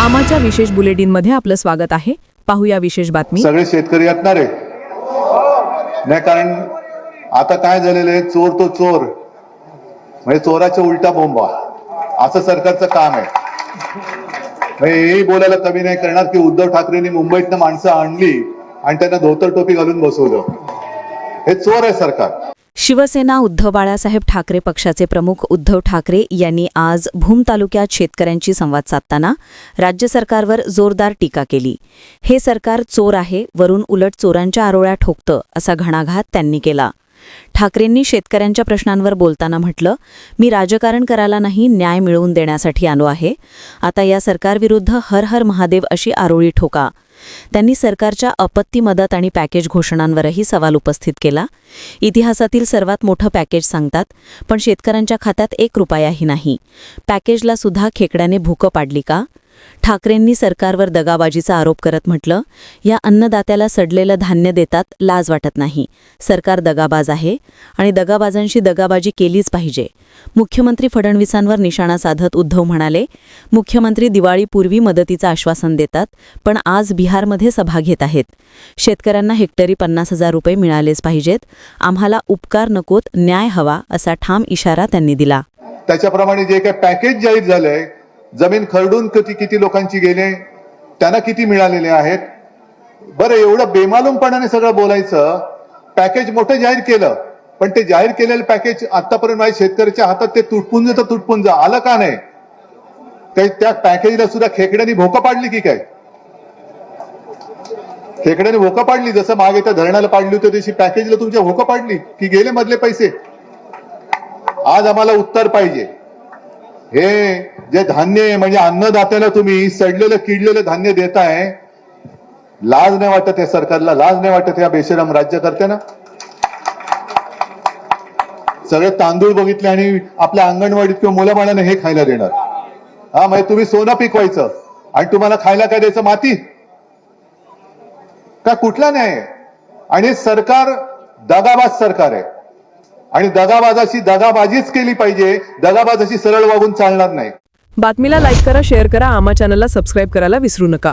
आमाच्या विशेष बुलेटिनमध्ये आपलं स्वागत आहे. पाहूया विशेष बातमी. सगळे शेतकरी असणार आहे नाही कारण आता काय झालेलं आहे? चोर तो चोर. म्हणजे चोराच्या उलटा बोंबा. असं सरकारचं काम आहे. म्हणजे हेही बोलायला कमी नाही करणार की उद्धव ठाकरेंनी मुंबईतनं माणसं आणली आणि त्यांना धोतर टोपी घालून बसवलं. हे चोर आहे सरकार. शिवसेना उद्धव बाळासाहेब ठाकरे पक्षाचे प्रमुख उद्धव ठाकरे यांनी आज भूम तालुक्यात शेतकऱ्यांशी संवाद साधताना राज्य सरकारवर जोरदार टीका केली. हे सरकार चोर आहे वरून उलट चोरांच्या आरोळ्या ठोकतं असा घणाघात त्यांनी केला. ठाकरेंनी शेतकऱ्यांच्या प्रश्नांवर बोलताना म्हटलं मी राजकारण करायला नाही न्याय मिळवून देण्यासाठी आलो आहे. आता या सरकारविरुद्ध हर हर महादेव अशी आरोळी ठोका. त्यांनी सरकारच्या आपत्ती मदत आणि पॅकेज घोषणांवरही सवाल उपस्थित केला. इतिहासातील सर्वात मोठं पॅकेज सांगतात पण शेतकऱ्यांच्या खात्यात एक रुपयाही नाही. पॅकेजला सुद्धा खेकड्याने भूकं पाडली का? ठाकरेंनी सरकारवर दगाबाजीचा आरोप करत म्हटलं या अन्नदात्याला सडलेलं धान्य देतात लाज वाटत नाही. सरकार दगाबाज आहे आणि दगाबाजांशी दगाबाजी केलीच पाहिजे. मुख्यमंत्री फडणवीसांवर निशाणा साधत उद्धव म्हणाले मुख्यमंत्री दिवाळीपूर्वी मदतीचं आश्वासन देतात पण आज बिहारमध्ये सभा घेत आहेत. शेतकऱ्यांना हेक्टरी पन्नास हजार रुपये मिळालेच पाहिजेत. आम्हाला उपकार नकोत न्याय हवा असा ठाम इशारा त्यांनी दिला. त्याच्याप्रमाणे जे काही पॅकेज जाहीर झालंय जमीन खरडून किती किती लोकांची गेले त्यांना किती मिळालेले आहेत? बरं एवढं बेमालूमपणाने सगळं बोलायचं पॅकेज मोठं जाहीर केलं पण ते जाहीर केलेलं पॅकेज आतापर्यंत माझ्या शेतकऱ्याच्या हातात ते तुटपुंज तर तुटपुंज आलं का नाही? काही त्या पॅकेजला सुद्धा खेकड्यांनी भोकं पाडली की काय? खेकड्याने भोकं पाडली जसं मागे त्या धरणाला पाडली होती तशी पॅकेजला तुमच्या भोकं पाडली की गेले मधले पैसे? आज आम्हाला उत्तर पाहिजे. हे जे धान्य आहे म्हणजे अन्नदात्याला तुम्ही सडलेलं किडलेलं धान्य देताय लाज नाही वाटत या सरकारला लाज नाही वाटत या बेशरम राज्यकर्त्यांना? सगळे तांदूळ बघितले आणि आपल्या अंगणवाडीत किंवा मुलाबाळाने हे खायला देणार. हा म्हणजे तुम्ही सोनं पिकवायचं आणि तुम्हाला खायला काय द्यायचं माती? का कुठला न्याय? आहे? आणि सरकार दगाबाज सरकार आहे. आणि दगाबाजाशी दगाबाजीच केली पाहिजे. दगाबाजाशी सरळ वागून चालणार नाही. बातमीला लाईक करा शेअर करा आमा चॅनलला सबस्क्राईब करायला विसरू नका.